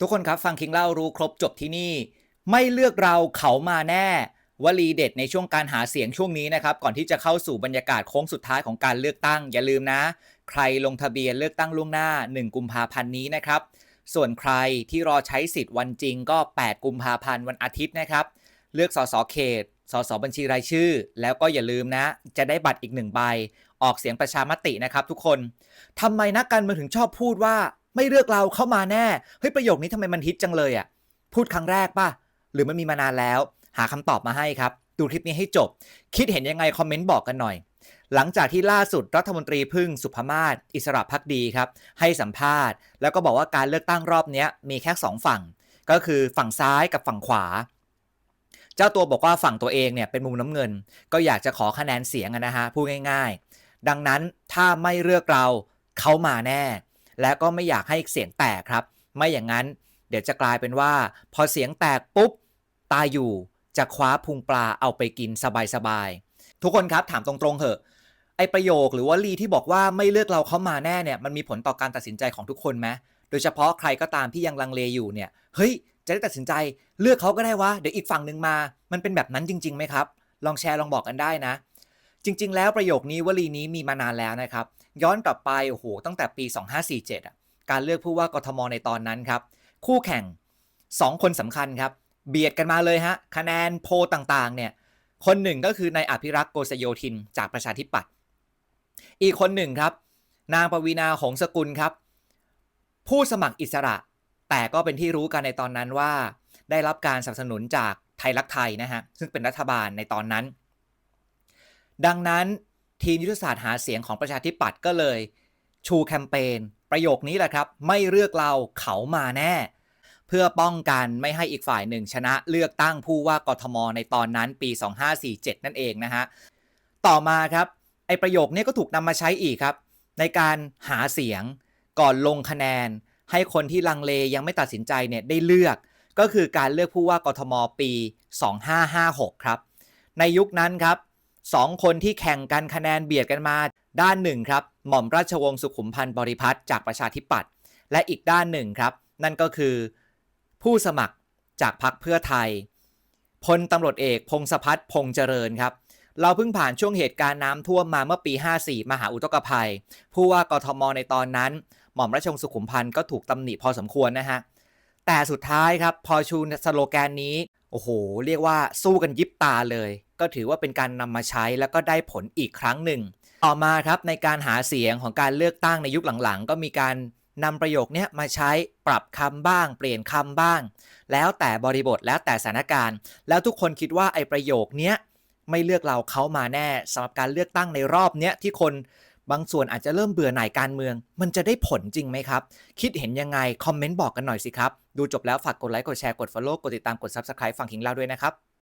ทุกคนครับฟังคิงเล่ารู้ครบจบที่นี่ ไม่เลือกเราเขามาแน่ วลีเด็ดในช่วงการหาเสียงช่วงนี้นะครับ ก่อนที่จะเข้าสู่บรรยากาศโค้งสุดท้ายของการเลือกตั้ง อย่าลืมนะ ใครลงทะเบียนเลือกตั้งล่วงหน้า 1 กุมภาพันธ์นี้นะครับ ส่วนใครที่รอใช้สิทธิ์วันจริงก็ 8 กุมภาพันธ์วันอาทิตย์นะครับ เลือกสสเขตสสบัญชีรายชื่อ แล้วก็อย่าลืมนะ จะได้บัตรอีกหนึ่งใบ ออกเสียงประชามตินะครับ ทุกคนทำไมนักการเมืองถึงชอบพูดว่า ไม่เลือกเราเข้ามาแน่เฮ้ยประโยคนี้ทำไมมันฮิตจังเลยอะพูดครั้งแรกป่ะหรือมันมีมานานแล้ว หาคำตอบมาให้ครับ ดูคลิปนี้ให้จบ คิดเห็นยังไงคอมเมนต์บอกกันหน่อย หลังจากที่ล่าสุดรัฐมนตรีพึ่งสุภมาศอิสระพักดีครับ ให้สัมภาษณ์ แล้วก็บอกว่าการเลือกตั้งรอบนี้มีแค่สองฝั่ง ก็คือฝั่งซ้ายกับฝั่งขวาเจ้าตัวบอกว่าฝั่งตัวเองเนี่ยเป็นมุมน้ำเงิน ก็อยากจะขอคะแนนเสียงนะฮะพูดง่าย ๆ ดังนั้นถ้าไม่เลือกเราเขามาแน่ และก็ไม่อยากให้เสียงแตกครับ ไม่อย่างนั้นเดี๋ยวจะกลายเป็นว่า พอเสียงแตกปุ๊บ ตายอยู่จะคว้าพุงปลาเอาไปกินสบายๆ ทุกคนครับถามตรงๆเถอะ ไอประโยคหรือว่าลีที่บอกว่าไม่เลือกเราเขามาแน่เนี่ยมันมีผลต่อการตัดสินใจของทุกคนไหมโดยเฉพาะใครก็ตามที่ยังลังเลอยู่เนี่ยเฮ้ยจะได้ตัดสินใจเลือกเขาก็ได้วะเดี๋ยวอีกฝั่งหนึ่งมา มันเป็นแบบนั้นจริงๆไหมครับ ลองแชร์ลองบอกกันได้นะ จริง ๆ แล้วประโยคนี้วลีนี้มีมานานแล้วนะครับ ย้อนกลับไปโอ้โหตั้งแต่ปี 2547อะการเลือกผู้ว่ากทมในตอนนั้นครับ คู่แข่ง 2 คนสำคัญครับ เบียดกันมาเลยฮะ คะแนนโพลต่างๆเนี่ยคนหนึ่งก็คือนายอภิรักษ์โกษโยธินจากประชาธิปัตย์อีกคนหนึ่งครับ นางปวีนาหงสกุลครับ ผู้สมัครอิสระ แต่ก็เป็นที่รู้กันในตอนนั้นว่า ได้รับการสนับสนุนจากไทยรักไทยนะฮะซึ่งเป็นรัฐบาลในตอนนั้น ดังนั้น ทีมยุทธศาสตร์หาเสียงของประชาธิปัตย์ก็เลย ชูแคมเปญประโยคนี้แหละครับ ไม่เลือกเราเขามาแน่ เพื่อป้องกันไม่ให้อีกฝ่ายหนึ่งชนะเลือกตั้งผู้ว่ากทมในตอนนั้นปี 2547 นั่นเองนะฮะต่อมาครับไอประโยคนี้ก็ถูกนำมาใช้อีกครับ ในการหาเสียงก่อนลงคะแนน ให้คนที่ลังเลยังไม่ตัดสินใจเนี่ยได้เลือก ก็คือการเลือกผู้ว่ากทมปี 2556 ครับ ในยุคนั้นครับ สองคนที่แข่งกันคะแนนเบียดกันมา ด้านหนึ่งครับ หม่อมราชวงศ์สุขุมพันธ์บริพัตรจากประชาธิปัตย์และอีกด้านหนึ่งครับ นั่นก็คือ ผู้สมัครจากพรรคเพื่อไทยพลตำรวจเอกพงศพัฒน์พงษเจริญครับ เราเพิ่งผ่านช่วงเหตุการณ์น้ำท่วมมาเมื่อปี 54 มหาอุทกภัย ผู้ว่ากทมในตอนนั้น หม่อมราชวงศ์สุขุมพันธ์ก็ถูกตำหนิพอสมควรนะฮะแต่สุดท้ายครับ พอชูสโลแกนนี้ อ้โห เรียกว่าสู้กันยิบตาเลย ก็ถือว่าเป็นการนำมาใช้แล้วก็ได้ผลอีกครั้งหนึ่ง ต่อมาครับในการหาเสียงของการเลือกตั้งในยุคหลังๆ ก็มีการนำประโยคนี้มาใช้ปรับคำบ้าง เปลี่ยนคำบ้าง แล้วแต่บริบทแล้วแต่สถานการณ์ แล้วทุกคนคิดว่าไอ้ประโยคนี้ไม่เลือกเราเขามาแน่สำหรับการเลือกตั้งในรอบเนี้ยที่คน บางส่วนอาจจะเริ่มเบื่อหน่ายการเมือง มันจะได้ผลจริงไหมครับ คิดเห็นยังไง คอมเมนต์บอกกันหน่อยสิครับ ดูจบแล้วฝากกดไลค์ กดแชร์ กด Follow กดติดตาม กด Subscribe ฟังหิงเล่าด้วยนะครับ